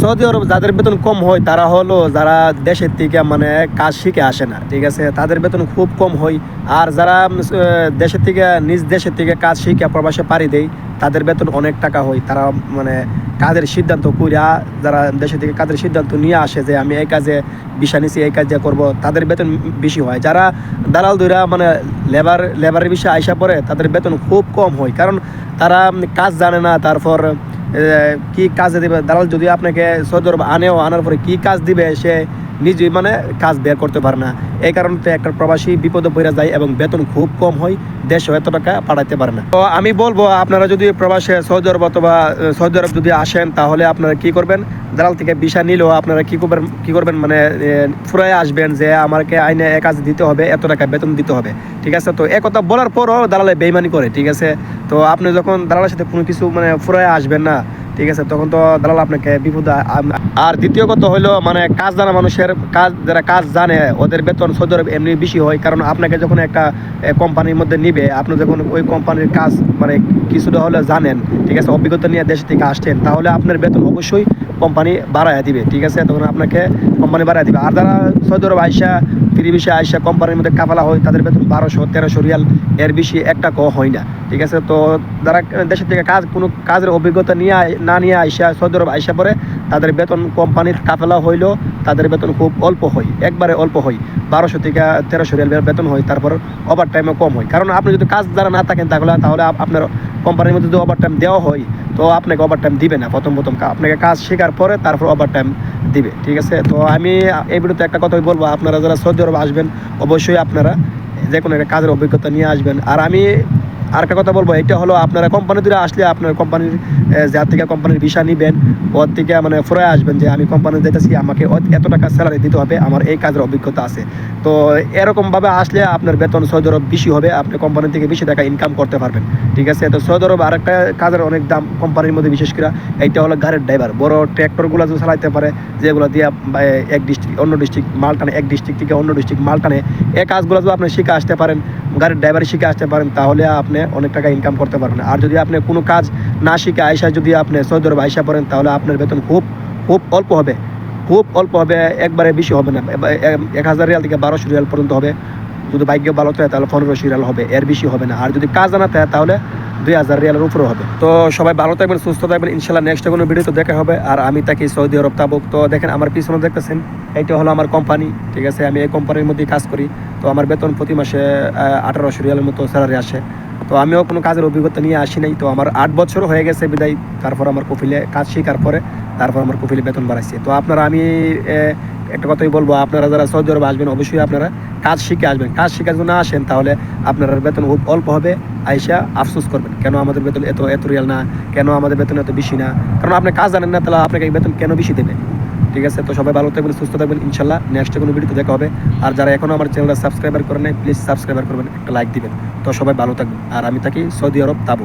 Saudi আরব যাদের বেতন কম হয়, তারা হলো যারা দেশের থেকে মানে কাজ শিখে আসে না, ঠিক আছে? তাদের বেতন খুব কম হয়। আর যারা দেশের থেকে, নিজ দেশের থেকে কাজ শিখে প্রবাসে পাড়ি দেয়, তাদের বেতন অনেক টাকা হয়। তারা মানে কাজের সিদ্ধান্ত কইরা যারা দেশের থেকে কাজের সিদ্ধান্ত নিয়ে আসে যে আমি এই কাজে বিষা নিছি, এই কাজে করব, তাদের বেতন বেশি হয়। যারা দালাল দইরা মানে লেবার, লেবারের বিষয়ে আইসা পড়ে, তাদের বেতন খুব কম হয়। কারণ তারা কাজ জানে না, তারপর কি কাজে দিবে? দালাল যদি আপনাকে সৌদি আরব আনেও, আনার পরে কি কাজ দিবে সে নিজেই মানে কাজ বের করতে পারে না। এই কারণে একটা প্রবাসী বিপদে পড়ে যায় এবং বেতন খুব কম হয়, দেশও এত টাকা পাঠাতে পারে না। তো আমি বলব, আপনারা যদি প্রবাসে সৌদি আরব অথবা সৌদি আরব যদি আসেন, তাহলে আপনারা কি করবেন? দালাল থেকে ভিসা নিলেও আপনারা কি করবেন কি করবেন? মানে ফুরায় আসবেন যে আমাকে আইনে এক কাজ দিতে হবে, এত টাকা বেতন দিতে হবে। ঠিক আছে? তো এ কথা বলার পরও দালালে বেইমানি করে, ঠিক আছে? তো আপনি যখন দালালের সাথে কোনো কিছু মানে ফুরায় আসবেন না, ঠিক আছে? তখন তো দালাল আপনাকে বিপদ আর দ্বিতীয় কথা হলো মানে কাজ জানা মানুষের কাজ, যারা কাজ জানে, ওদের বেতন সৌদি আরব এমনি বেশি হয়, কারণ আপনাকে যখন একটা কোম্পানির মধ্যে নিবে, আপনি যখন ওই কোম্পানির কাজ মানে কিছুটা হলে জানেন, ঠিক আছে, অভিজ্ঞতা নিয়ে দেশ থেকে আসছেন, তাহলে আপনার বেতন অবশ্যই কোম্পানি বাড়ায় দিবে, ঠিক আছে? তখন আপনাকে কোম্পানি বাড়ায় দিবে। আর যারা সৌদি আরব ফ্রি বিষয়ে আইসা কোম্পানির মধ্যে কাফালা হয়, তাদের বেতন বারোশো, তেরোশো রিয়াল, এর বেশি একটা ক হয় না, ঠিক আছে? তো যারা দেশের থেকে কাজ, কোনো কাজের অভিজ্ঞতা নিয়ে না নিয়ে আইসা সৌদি আরব আইসা পরে তাদের বেতন কোম্পানির কাফেলা হইলেও তাদের বেতন খুব অল্প হয়, একবারে অল্প হয়। বারোশো থেকে তেরোশো রিয়াল বেতন হয়, তারপর ওভার টাইমে কম হয়। কারণ আপনি যদি কাজ যারা না থাকেন তাহলে তাহলে আপনার কোম্পানির মধ্যে যদি ওভার টাইম দেওয়া হয়, তো আপনাকে ওভার টাইম দিবে না প্রথম প্রথম আপনাকে কাজ শেখার পরে তারপর ওভার টাইম দিবে, ঠিক আছে? তো আমি এই ভিডিওতে একটা কথাই বলব, আপনারা যারা সৌদি আরব আসবেন, অবশ্যই আপনারা যে কোনো একটা কাজের অভিজ্ঞতা নিয়ে আসবেন। আর আমি আর একটা কথা বলব, এটা হলো আপনারা কোম্পানি দূরে আসলে আপনার কোম্পানির যার থেকে কোম্পানির ভিসা নিবেন, ওর থেকে মানে ফুরায় আসবেন যে আমি কোম্পানি যেতেছি আমাকে এত টাকা স্যালারি দিতে হবে, আমার এই কাজের অভিজ্ঞতা আছে। তো এরকমভাবে আসলে আপনার বেতন সৌদি আরব বেশি হবে, আপনি কোম্পানি থেকে বেশি টাকা ইনকাম করতে পারবেন, ঠিক আছে? তো সৌদি আরব আরেকটা কাজের অনেক দাম কোম্পানির মধ্যে, বিশেষ করে এইটা হলো গাড়ির ড্রাইভার বড় ট্র্যাক্টরগুলো যে চালাইতে পারে, যেগুলো দিয়ে এক ডিস্ট্রিক্ট অন্য ডিস্ট্রিক্ট মাল টানে এক ডিস্ট্রিক্ট থেকে অন্য ডিস্ট্রিক্ট মাল টানে এই কাজগুলো যদি আপনি শিখে আসতে পারেন গাড়ির ড্রাইভার শিখে আসতে পারেন, তাহলে আপনি অনেক টাকা ইনকাম করতে পারবেন। আর যদি আপনি কোনো কাজ না শিখে আইসা যদি আপনি সৌদি আরব আইসা পড়েন, তাহলে আপনার বেতন খুব খুব অল্প হবে। খুব অল্প হবে, একবারে বেশি হবে না। এক হাজার রিয়াল থেকে বারোশো রিয়াল পর্যন্ত হবে। যদি ভাগ্য ভালো থাকে, তাহলে পনেরোশো রিয়াল হবে। এর বেশি হবে না। আর যদি কাজ জানা থাকে, তাহলে দুই হাজার রিয়ালের উপরে হবে। তো সবাই ভালো থাকবেন, সুস্থ থাকবেন। ইনশাল্লাহ নেক্সট কোনো ভিডিওতে দেখা হবে। আর আমি তাকে সৌদি আরব তাবুক তো দেখেন, আমার পিছনে দেখতেছেন, এইটা হলো আমার কোম্পানি ঠিক আছে, আমি এই কোম্পানির মধ্যেই কাজ করি। তো আমার বেতন প্রতি মাসে আঠারোশো রিয়ালের মতো স্যালারি আসে। তো আমিও কোনো কাজের অভিজ্ঞতা নিয়ে আসি নাই। তো আমার আট বছর হয়ে গেছে বিদায়। তারপর আমার কফিলে কাজ শেখার পরে তারপর আমার কফিলে বেতন বাড়াইছে। তো আপনারা আমি একটা কথাই বলব, আপনারা যারা সৌদি আরব আসবেন, অবশ্যই আপনারা কাজ শিখে আসবেন। কাজ শিখার জন্য আসেন, তাহলে আপনার বেতন খুব অল্প হবে। আইসা আফসোস করবেন, কেন আমাদের বেতন এত এত রিয়াল না? কেন আমাদের বেতন এত বেশি না? কারণ আপনি কাজ জানেন না, তাহলে আপনাকে বেতন কেন বেশি দেবে? ঠিক আছে? তো সবাই ভালো থাকবেন, সুস্থ থাকবেন, ইনশাল্লাহ নেক্সট কোনো ভিডিওতে দেখা হবে। আর যারা এখনও আমার চ্যানেলটা সাবস্ক্রাইবার করেন নাই প্লিজ সাবস্ক্রাইবার করবেন, একটা লাইক দিবেন। তো সবাই ভালো থাকবেন। আর আমি থাকি সৌদি আরব তাবু